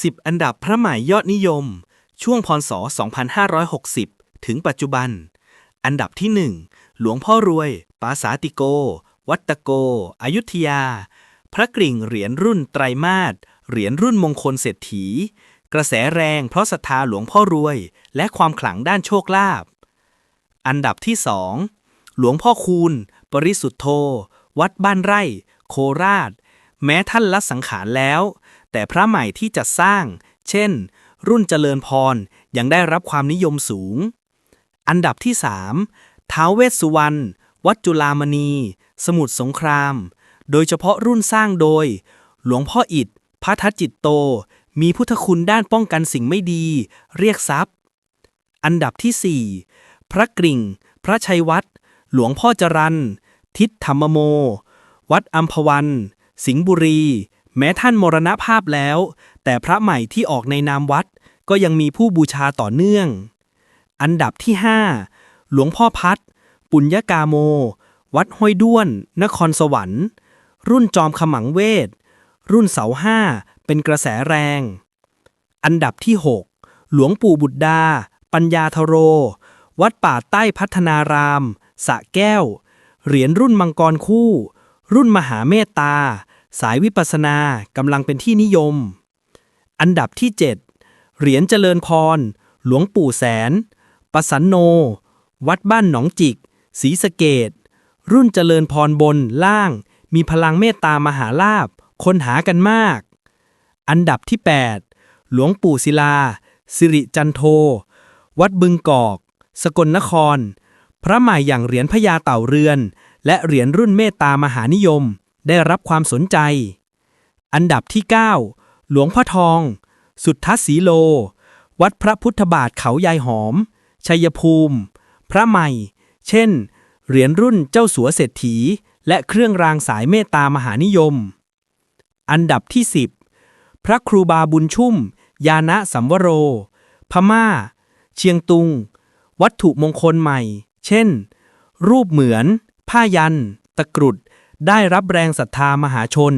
10 อันดับพระใหม่ยอดนิยม ช่วงพศ 2560 ถึงปัจจุบัน อันดับที่ 1 หลวงพ่อรวย ปาสาติโก วัตโก อยุธยา พระกริ่งเหรียญรุ่นไตรมาส เหรียญรุ่นมงคลเศรษฐี กระแสแรงเพราะศรัทธาหลวงพ่อรวย และความขลังด้านโชคลาภ อันดับที่สองหลวงพ่อคูณ ปริสุทธโธ วัดบ้านไร่ โคราช แม้ท่านละสังขารแล้ว แต่พระใหม่ที่จัดสร้าง เช่น รุ่นเจริญพรยังได้รับความนิยมสูง อันดับที่สามท้าวเวสสุวรรณ วัดจุลามณี สมุทรสงคราม โดยเฉพาะรุ่นสร้างโดย หลวงพ่ออิฐพระทัจิตโต มีพุทธคุณด้านป้องกันสิ่งไม่ดี เรียกทรัพย์ อันดับที่4พระกริ่ง พระชัยวัด หลวงพ่อจรันทิศธรรมโม วัดอัมพวัน สิงห์บุรี แม้ท่านมรณภาพแล้ว แต่พระใหม่ที่ออกในนามวัดก็ยังมีผู้บูชาต่อเนื่อง อันดับที่ 5 หลวงพ่อพัด ปุญญากาโม วัดห้วยด้วน นครสวรรค์ รุ่นจอมขมังเวท รุ่นเสาห้า เป็นกระแสแรง อันดับที่ 6 หลวงปู่บุตรดา ปัญญาทโร วัดป่าใต้พัฒนาราม สะแก้ว เหรียญรุ่นมังกรคู่ รุ่นมหาเมตตา สายวิปัสสนากำลังเป็นที่นิยม อันดับที่ 7 เหรียญเจริญพร หลวงปู่แสน ประสันโน วัดบ้านหนองจิก ศรีสะเกดรุ่นเจริญพรบนล่าง มีพลังเมตตามหาลาภคนหากันมาก อันดับที่ 8 หลวงปู่ศิลา สิริจันโท วัดบึงกอก สกลนคร พระใหม่อย่างเหรียญพญาเต่าเรือน และเหรียญรุ่นเมตตามหานิยม ได้รับความสนใจ อันดับที่ 9 หลวงพ่อทอง สุทธสีโล วัดพระพุทธบาทเขายายหอม ชัยภูมิ พระใหม่ เช่น เหรียญรุ่นเจ้าสัวเศรษฐี และเครื่องรางสายเมตตามหานิยม อันดับที่ 10 พระครูบาบุญชุ่ม ยานะสัมวโร พม่า เชียงตุง วัตถุมงคลใหม่ เช่น รูปเหมือน ผ้ายัน ตะกรุด ได้รับแรงศรัทธามหาชน